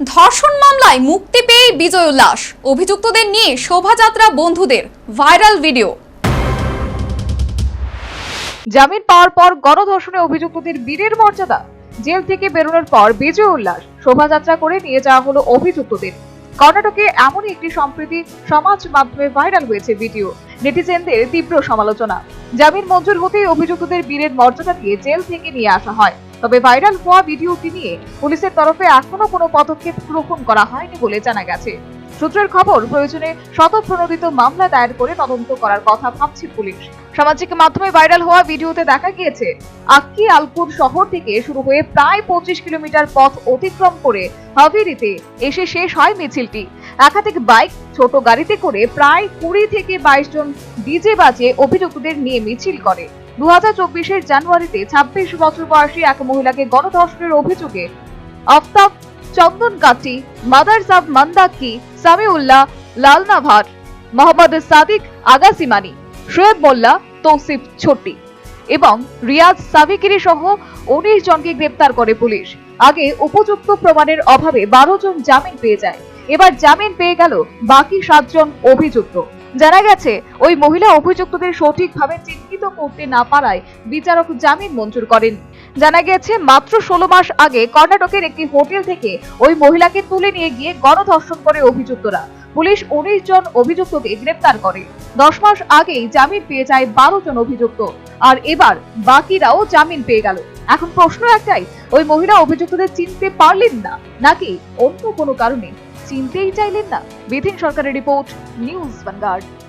ধর্ষণ মামলায় মুক্তি পেয়ে বিজয় উল্লাস। অভিযুক্তদের নিয়ে শোভাযাত্রা বন্ধুদের ভাইরাল ভিডিও। জামিন পাওয়ার পর গণধর্ষণে অভিযুক্তদের বীরের মর্যাদা। জেল থেকে বেরোনোর পর বিজয় উল্লাস শোভাযাত্রা করে নিয়ে যাওয়া হলো অভিযুক্তদের। কর্ণাটকে এমনই একটি সম্প্রীতি সমাজ মাধ্যমে ভাইরাল হয়েছে ভিডিও। নেটিজেনদের তীব্র সমালোচনা। জামিন মঞ্জুর হতেই অভিযুক্তদের বীরের মর্যাদা দিয়ে জেল থেকে নিয়ে আসা হয়। তবে ভাইরাল হওয়া ভিডিওটি নিয়ে পুলিশের তরফে এখনও কোনো পদক্ষেপ গ্রহণ করা হয়নি বলে জানা গেছে। সূত্রের খবর, প্রয়োজনে শতপ্রণোদিত মামলা দায়ের করে তদন্ত করার কথা ভাবছে পুলিশ। সামাজিক মাধ্যমে ভাইরাল হওয়া ভিডিওতে দেখা গিয়েছে, আক্কি আলপুর শহর থেকে শুরু হয়ে প্রায় পঁচিশ কিলোমিটার পথ অতিক্রম করে হাভেরিতে এসে শেষ হয় মিছিলটি। একাধিক বাইক ছোট গাড়িতে করে প্রায় কুড়ি থেকে বাইশ জন ডিজে বাজে অভিযুক্তদের নিয়ে মিছিল করে। দু হাজার জানুয়ারিতে ছাব্বিশ বছর বয়সী এক মহিলাকে গণধর্ষণের অভিযোগে আফতাব চন্দন কাটি মাদার সাব মান্দাক্কি সামিউল্লাহ, লালনাভার, মোহাম্মদ সাদিক আগাসিমানি, শোয়েব মোল্লা, তৌসিফ ছোট্টি এবং রিয়াজ সাবিকিরি সহ উনিশ জনকে গ্রেপ্তার করে পুলিশ। আগে উপযুক্ত প্রমাণের অভাবে বারো জন জামিন পেয়ে যায়। এবার জামিন পেয়ে গেল বাকি সাতজন অভিযুক্ত। জানা গেছে, ওই মহিলা অভিযুক্তদের সঠিকভাবে চিহ্নিত করতে না পারায় বিচারক জামিন মঞ্জুর করেন। জানা গেছে, মাত্র ষোলো মাস আগে কর্ণাটকের একটি হোটেল থেকে ওই মহিলাকে তুলে নিয়ে গিয়ে গণধর্ষণ করে অভিযুক্তরা। পুলিশ উনিশ জন অভিযুক্তকে গ্রেপ্তার করে। দশ মাস আগেই জামিন পেয়ে যায় বারো জন অভিযুক্ত। আর এবার বাকিরাও জামিন পেয়ে গেল। এখন প্রশ্ন একটাই, ওই মহিলা অভিযুক্তদের চিনতে পারলেন না, নাকি অন্য কোনো কারণে চিনতেই চাইলেন না। বিধিন সরকারের রিপোর্ট নিউজ ভ্যানগার্ড।